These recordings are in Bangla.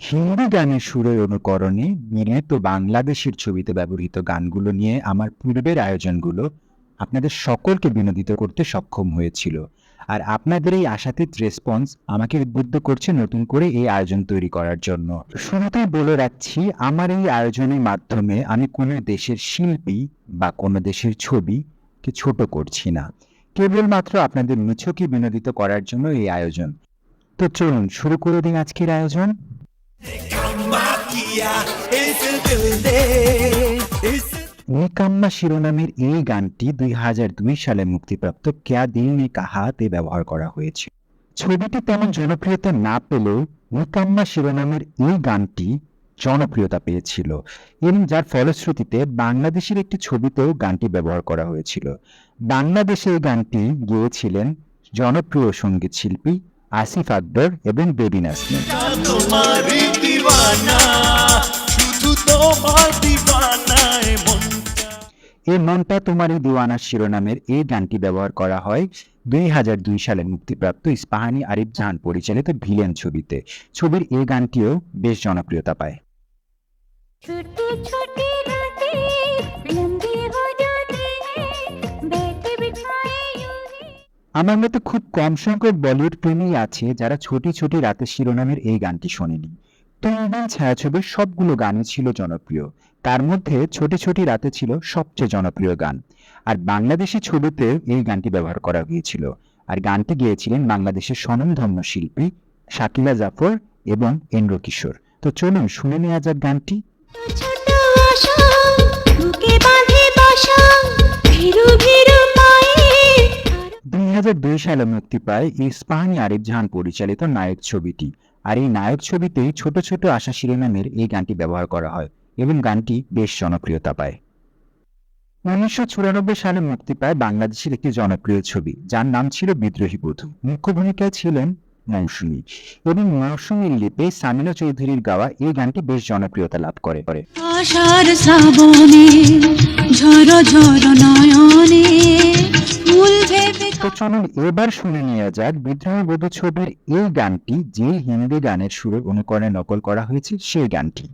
হিন্দি গানের সুরের অনুকরণে বিনীত বাংলাদেশের ছবিতে ব্যবহৃত গানগুলো নিয়ে আমার পূর্বের আয়োজনগুলো আপনাদের সকলকে বিনোদিত করতে সক্ষম হয়েছিল। আর আপনাদের এই আশাতীত রেসপন্স আমাকে উদ্বুদ্ধ করছে নতুন করে এই আয়োজন তৈরি করার জন্য। শুরুতেই বলে রাখছি, আমার এই আয়োজনের মাধ্যমে আমি কোনো দেশের শিল্পী বা কোনো দেশের ছবিকে ছোট করছি না। কেবলমাত্র আপনাদের মুছকে বিনোদিত করার জন্য এই আয়োজন। তো চলুন, শুরু করে দিন আজকের আয়োজন। নিকাম্মা শিরোনামের এই গানটি দুই হাজার দুই সালে মুক্তিপ্রাপ্ত ক্যা দিল নে কাহাতে ব্যবহার করা হয়েছে। ছবিটি তেমন জনপ্রিয়তা না পেলেও নিকাম্মা শিরোনামের এই গানটি জনপ্রিয়তা পেয়েছিল এবং যার ফলশ্রুতিতে বাংলাদেশের একটি ছবিতেও গানটি ব্যবহার করা হয়েছিল। বাংলাদেশে এই গানটি গেয়েছিলেন জনপ্রিয় সংগীত শিল্পী আসিফ আকবর এবং বেবি নাসমিন। এ মনটা তোমারই দিওয়ানা শিরোনামের এই গানটি ব্যবহার করা হয় দুই হাজার দুই সালে মুক্তিপ্রাপ্ত ইস্পাহানি আরিফ জাহান পরিচালিত ভিলেন ছবিতে। ছবির এই গানটিও বেশ জনপ্রিয়তা পায়। আমার মতো খুব কম সংখ্যক বলিউড প্রেমী আছে যারা ছোটি ছোটি রাতের শিরোনামের এই গানটি শোনেনি। তুলবিল ছায়াছবির সবগুলো গানই ছিল জনপ্রিয়। তার মধ্যে ছোটি ছোটি রাতে ছিল সবচেয়ে জনপ্রিয় গান। আর বাংলাদেশি ছবিতে এই গানটি ব্যবহার করা হয়েছিল। আর গানটি গেয়েছিলেন বাংলাদেশের স্বনামধন্য শিল্পী শাকিলা জাফর এবং এন্দ্র কিশোর। তো চলুন শুনে নেওয়া যাক গানটি। ভীরু ভীরু সালে মুক্তি পায় ইস্পাহানি আরিফ জাহান পরিচালিত নায়ক ছবিটি। আর এই নায়ক ছবিতেই ছোট ছোট আশা শিরোনামের এই গানটি ব্যবহার করা হয় এবং গানটি বেশ জনপ্রিয়তা পায়। উনিশশো চুরানব্বই সালে মুক্তি পায় বাংলাদেশের একটি জনপ্রিয় ছবি, যার নাম ছিল বিদ্রোহী বধূ। মুখ্য ভূমিকায় ছিলেন মৌসুমী এবং মৌসুমীর লিপে সামিনা চৌধুরীর গাওয়া এই গানটি বেশ জনপ্রিয়তা লাভ করে। শ্রাবণে তো চলুন এবার শুনে নেওয়া যাক। বিদ্রোহী বধূ ছবির এই গানটি যে হিন্দি গানের সুরে অনুকরণে নকল করা হয়েছে সেই গানটি।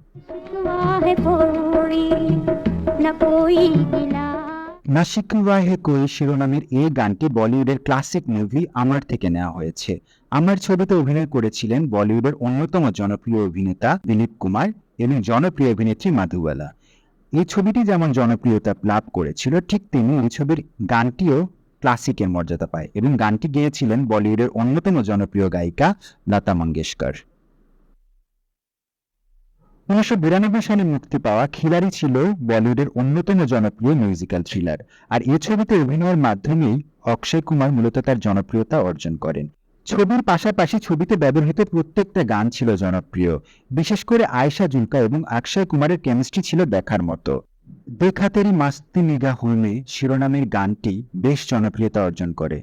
শিরোনামের এই গানটি বলিউডের ক্লাসিক মুভি আমার থেকে নেওয়া হয়েছে। আমার ছবিতে অভিনয় করেছিলেন বলিউডের অন্যতম জনপ্রিয় অভিনেতা দিলীপ কুমার এবং জনপ্রিয় অভিনেত্রী মাধুবালা। এই ছবিটি যেমন জনপ্রিয়তা লাভ করেছিল ঠিক তেমনি এই ছবির গানটিও ক্লাসিকের মর্যাদা পায় এবং গানটি গেয়েছিলেন বলিউডের অন্যতম জনপ্রিয় গায়িকা লতা মঙ্গেশকর। উনিশশো বিরানব্বই সালে মুক্তি পাওয়া খিলাড়ি ছিল বলিউডের অন্যতম জনপ্রিয় মিউজিক্যাল থ্রিলার। আর এই ছবিতে অভিনয়ের মাধ্যমেই অক্ষয় কুমার মূলত তার জনপ্রিয়তা অর্জন করেন। ছবির পাশাপাশি ছবিতে ব্যবহৃত প্রত্যেকটা গান ছিল জনপ্রিয়। বিশেষ করে আয়েশা জুলকা এবং অক্ষয় কুমারের কেমিস্ট্রি ছিল দেখার মতো। দেখাতেরি মাস্তি নিগা হুলমে শিরোনামের গানটি বেশ জনপ্রিয়তা অর্জন করে।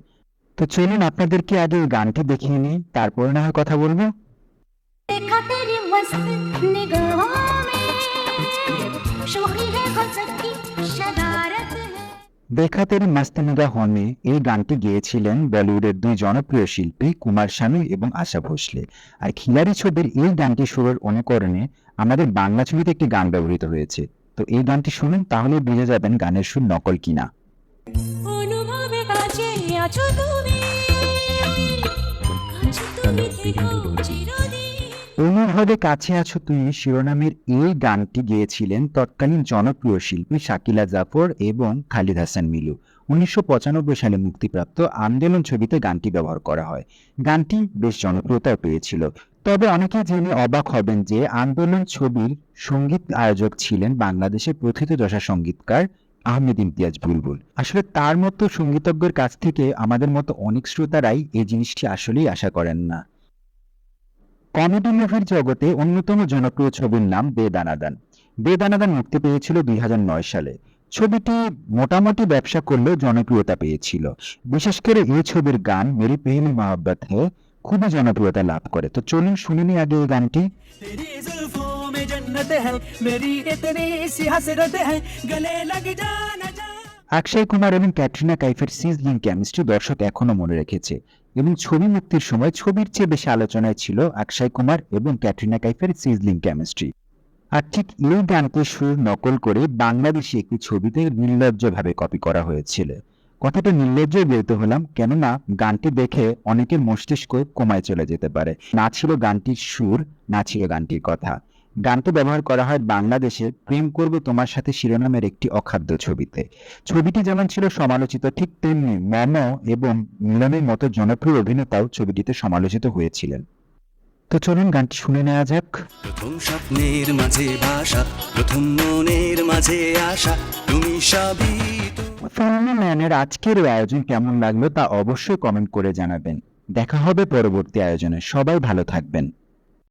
তো চলুন আপনাদেরকে আগে ওই গানটি দেখিয়ে নিই তারপর না হয় কথা বলব? দেখা তেরি মাস্তানিগা হমে এই গানটি গেয়েছিলেন বলিউডের দুই জনপ্রিয় শিল্পী কুমার শানু এবং আশা ভোসলে। আর খিলারি ছবির এই গানটি সুরের অনুকরণে আমাদের বাংলা ছবিতে একটি গান ব্যবহৃত হয়েছে। তো এই গানটি শুনুন তাহলে বুঝে যাবেন গানের সুর নকল কিনা। অনুভবে কাছে আছো তুমি শিরোনামের এই গানটি গেয়েছিলেন তৎকালীন জনপ্রিয় শিল্পী শাকিলা জাফর এবং খালিদ হাসান মিলু। উনিশশো পঁচানব্বই সালে মুক্তিপ্রাপ্ত আন্দোলন ছবিতে গানটি ব্যবহার করা হয়। গানটি বেশ জনপ্রিয়তা পেয়েছিল। তবে অনেকে জেনে অবাক হবেন যে আন্দোলন ছবির সংগীত আয়োজক ছিলেন বাংলাদেশের প্রথিতযশা সঙ্গীতকার আহমেদ ইমতিয়াজ বুলবুল। আসলে তার মতো সঙ্গীতজ্ঞের কাছ থেকে আমাদের মতো অনেক শ্রোতারাই এই জিনিসটি আসলেই আশা করেন না। কমেডি মুভির জগতে অন্যতম জনপ্রিয় ছবির নাম বেদানাদান। বেদানাদান মুক্তি পেয়েছিল দুই হাজার নয় সালে। ছবিটি মোটামুটি ব্যবসা করলেও জনপ্রিয়তা পেয়েছিল। বিশেষ করে এই ছবির গান, মেরি পেহলি মহাব্বত হে খুবই জনপ্রিয়তা লাভ করে। তো চলুন শুনে নিই আগে এই গানটি। অক্ষয় কুমার এবং ক্যাটরিনা কাইফের সিজলিং কেমিস্ট্রি দর্শক এখনও মনে রেখেছে। এবং ছবি মুক্তির সময় ছবির চেয়ে বেশি আলোচনায় ছিল অক্ষয় কুমার এবং ক্যাটরিনা কাইফের সিজলিং কেমিস্ট্রি। আর ঠিক এই গানকে সুর নকল করে বাংলাদেশি একটি ছবিতে নির্লজ্জভাবে কপি করা হয়েছিল। কথাটা নির্লজ্জ বলতে হলাম, কেননা গানটি দেখে অনেকের মস্তিষ্ক কমায় চলে যেতে পারে। না ছিল গানটির সুর, না ছিল গানটির কথা। গানটি ব্যবহার করা হয় বাংলাদেশে প্রেম করব তোমার সাথে শিরোনামের একটি অখাদ্য ছবিতে। ছবিটি যেমন ছিল সমালোচিত, ঠিক তেমনি মম এবং মিলনের মতো জনপ্রিয় অভিনেতাও ছবিটিতে সমালোচিত হয়েছিলেন। তো চলুন গানটি শুনে নেওয়া যাক। প্রথম স্বপ্নের মাঝে ভাষা প্রথম মনের মাঝে আশা, তুমি সবই ফ্যামিলি ম্যানের আজকের আয়োজন কেমন লাগল তা অবশ্যই কমেন্ট করে জানাবেন। দেখা হবে পরবর্তী আয়োজনে। সবাই ভালো থাকবেন।